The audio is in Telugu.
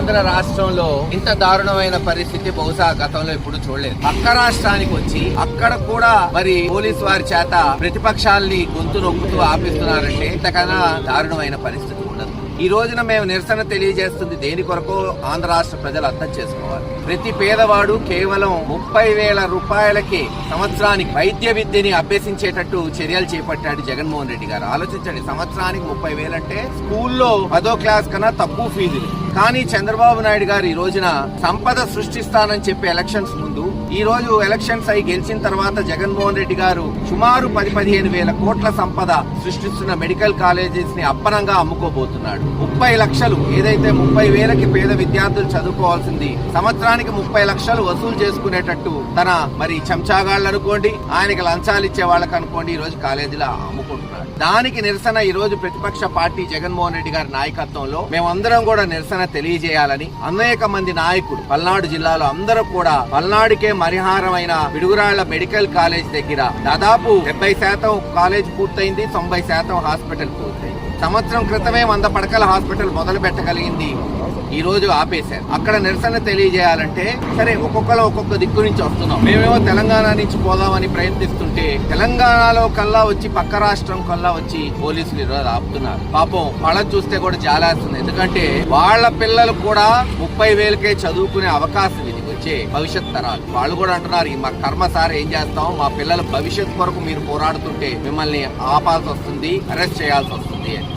ఆంధ్ర రాష్ట్రంలో ఇంత దారుణమైన పరిస్థితి బహుశా గతంలో ఎప్పుడు చూడలేదు. పక్క రాష్ట్రానికి వచ్చి అక్కడ కూడా మరి పోలీస్ వారి చేత ప్రతిపక్షాల్ని గొంతు నొక్కుతూ ఆపిస్తున్నారంటే ఇంతకన్నా దారుణమైన పరిస్థితి ఉండదు. ఈ రోజున మేము నిరసన తెలియజేస్తుంది దేని కొరకు? ఆంధ్ర రాష్ట్ర ప్రజలు అర్థం చేసుకోవాలి. ప్రతి పేదవాడు కేవలం ముప్పై వేల రూపాయలకి సంవత్సరానికి వైద్య విద్యని అభ్యసించేటట్టు చర్యలు చేపట్టాడు జగన్మోహన్ రెడ్డి గారు. ఆలోచించండి సంవత్సరానికి ముప్పై వేలంటే స్కూల్లో పదో క్లాస్ కన్నా తక్కువ ఫీజులు. కానీ చంద్రబాబు నాయుడు గారు ఈ రోజున సంపద సృష్టిస్తానని చెప్పి ఎలక్షన్స్ ముందు ఈ రోజు ఎలక్షన్స్ అయి గెలిచిన తర్వాత జగన్మోహన్ రెడ్డి గారు సుమారు పది పదిహేను వేల కోట్ల సంపద సృష్టిస్తున్న మెడికల్ కాలేజెస్ని అప్పనంగా అమ్ముకోబోతున్నాడు. ముప్పై లక్షలు ఏదైతే ముప్పై వేలకి పేద విద్యార్థులు చదువుకోవాల్సింది సంవత్సరానికి ముప్పై లక్షలు వసూలు చేసుకునేటట్టు తన మరి చెంచాగాళ్ళు అనుకోండి ఆయనకి లంచాలు ఇచ్చే వాళ్ళకి అనుకోండి ఈ రోజు కాలేజీలో అమ్ముకుంటున్నాడు. దానికి నిరసన ఈ రోజు ప్రతిపక్ష పార్టీ జగన్మోహన్ రెడ్డి గారి నాయకత్వంలో మేమందరం కూడా నిరసన తెలియజేయాలని అనేక మంది నాయకులు పల్నాడు జిల్లాలో అందరూ కూడా పల్నాడుకే మరిహారమైన పిడుగురాళ్ళ మెడికల్ కాలేజ్ దగ్గర దాదాపు డెబ్బై శాతం కాలేజ్ పూర్తయింది తొంభై శాతం హాస్పిటల్ పూర్తయింది. సంవత్సరం క్రితమే వంద పడకల హాస్పిటల్ మొదలు పెట్టగలిగింది. ఈ రోజు ఆపేశారు. అక్కడ నిరసన తెలియజేయాలంటే సరే ఒక్కొక్కరు ఒక్కొక్క దిక్కు నుంచి వస్తున్నాం. మేమేమో తెలంగాణ నుంచి పోదామని ప్రయత్నిస్తుంటే తెలంగాణలో కల్లా వచ్చి పక్క రాష్ట్రం కల్లా వచ్చి పోలీసులు ఈరోజు ఆపుతున్నారు. పాపం వాళ్ళని చూస్తే కూడా జాలేస్తుంది. ఎందుకంటే వాళ్ళ పిల్లలు కూడా ముప్పై వేలకే చదువుకునే అవకాశం వచ్చే భవిష్యత్ తరాలు. వాళ్ళు కూడా అంటున్నారు మా కర్మ సార్ ఏం చేస్తాం? మా పిల్లల భవిష్యత్ కొరకు మీరు పోరాడుతుంటే మిమ్మల్ని ఆపాల్సి వస్తుంది అరెస్ట్ చేయాల్సి వస్తుంది అని.